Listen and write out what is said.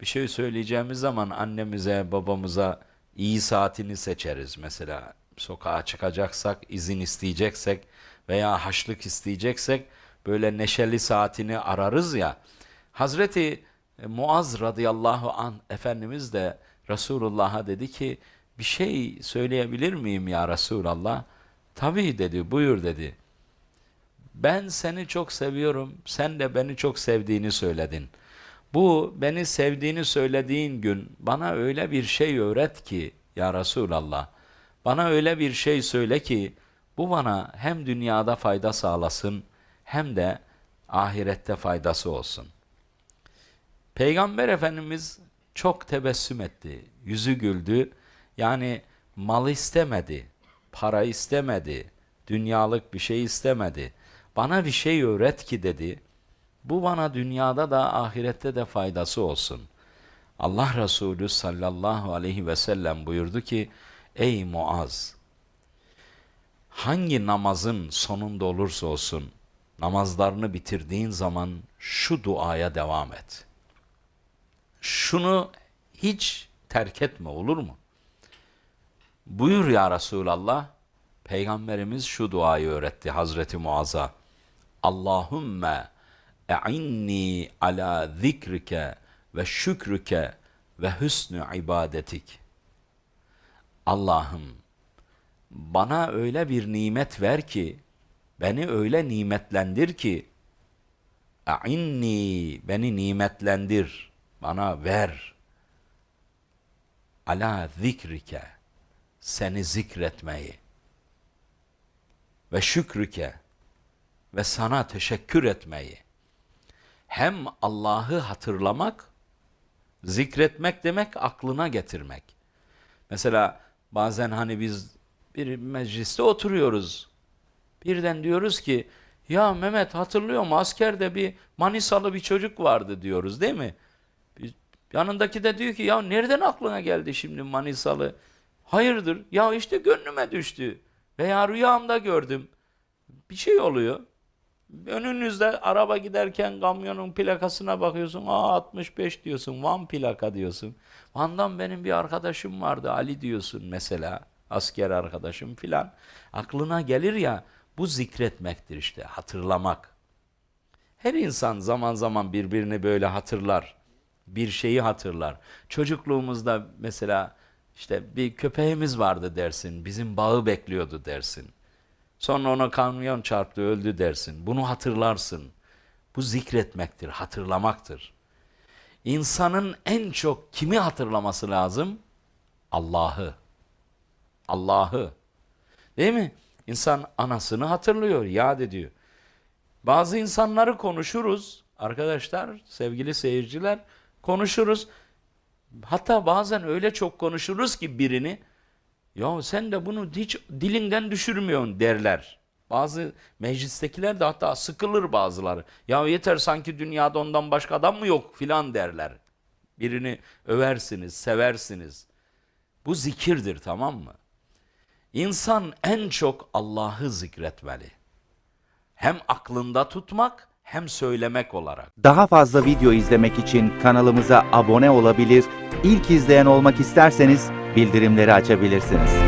bir şey söyleyeceğimiz zaman annemize, babamıza iyi saatini seçeriz. Mesela sokağa çıkacaksak, izin isteyeceksek veya haçlık isteyeceksek böyle neşeli saatini ararız ya. Hazreti Muaz radıyallahu an Efendimiz de Resulullah'a dedi ki bir şey söyleyebilir miyim ya Resulallah? Tabii dedi buyur dedi. Ben seni çok seviyorum, sen de beni çok sevdiğini söyledin. Bu beni sevdiğini söylediğin gün bana öyle bir şey öğret ki ya Resulallah. Bana öyle bir şey söyle ki bu bana hem dünyada fayda sağlasın hem de ahirette faydası olsun. Peygamber Efendimiz çok tebessüm etti, yüzü güldü. Yani mal istemedi, para istemedi, dünyalık bir şey istemedi. Bana bir şey öğret ki dedi. Bu bana dünyada da ahirette de faydası olsun. Allah Resulü sallallahu aleyhi ve sellem buyurdu ki, Ey Muaz! Hangi namazın sonunda olursa olsun, namazlarını bitirdiğin zaman şu duaya devam et. Şunu hiç terk etme olur mu? Buyur ya Resulallah. Peygamberimiz şu duayı öğretti Hazreti Muaz'a. Allahümme e'inni ala zikrike ve şükrüke ve hüsnü ibadetik. Allah'ım bana öyle bir nimet ver ki, beni öyle nimetlendir ki, e'inni beni nimetlendir, bana ver. Ala zikrike, seni zikretmeyi ve şükrüke ve sana teşekkür etmeyi. Hem Allah'ı hatırlamak, zikretmek demek aklına getirmek. Mesela bazen hani biz bir mecliste oturuyoruz. Birden diyoruz ki ya Mehmet hatırlıyor musun askerde bir Manisalı bir çocuk vardı diyoruz değil mi? Yanındaki de diyor ki ya nereden aklına geldi şimdi Manisalı? Hayırdır? Ya işte gönlüme düştü. Veya rüyamda gördüm. Bir şey oluyor. Önünüzde araba giderken kamyonun plakasına bakıyorsun. Aa 65 diyorsun. Van plaka diyorsun. Van'dan benim bir arkadaşım vardı Ali diyorsun mesela. Asker arkadaşım filan. Aklına gelir ya bu zikretmektir işte hatırlamak. Her insan zaman zaman birbirini böyle hatırlar. Bir şeyi hatırlar. Çocukluğumuzda mesela işte bir köpeğimiz vardı dersin. Bizim bağı bekliyordu dersin. Sonra ona kamyon çarptı öldü dersin. Bunu hatırlarsın. Bu zikretmektir, hatırlamaktır. İnsanın en çok kimi hatırlaması lazım? Allah'ı. Allah'ı. Değil mi? İnsan anasını hatırlıyor, yad ediyor. Bazı insanları konuşuruz arkadaşlar, sevgili seyirciler, konuşuruz. Hatta bazen öyle çok konuşuruz ki birini, ya sen de bunu hiç dilinden düşürmüyorsun derler. Bazı meclistekiler de hatta sıkılır bazıları. Ya yeter sanki dünyada ondan başka adam mı yok filan derler. Birini översiniz, seversiniz. Bu zikirdir tamam mı? İnsan en çok Allah'ı zikretmeli. Hem aklında tutmak hem söylemek olarak. Daha fazla video izlemek için kanalımıza abone olabilir, ilk izleyen olmak isterseniz bildirimleri açabilirsiniz.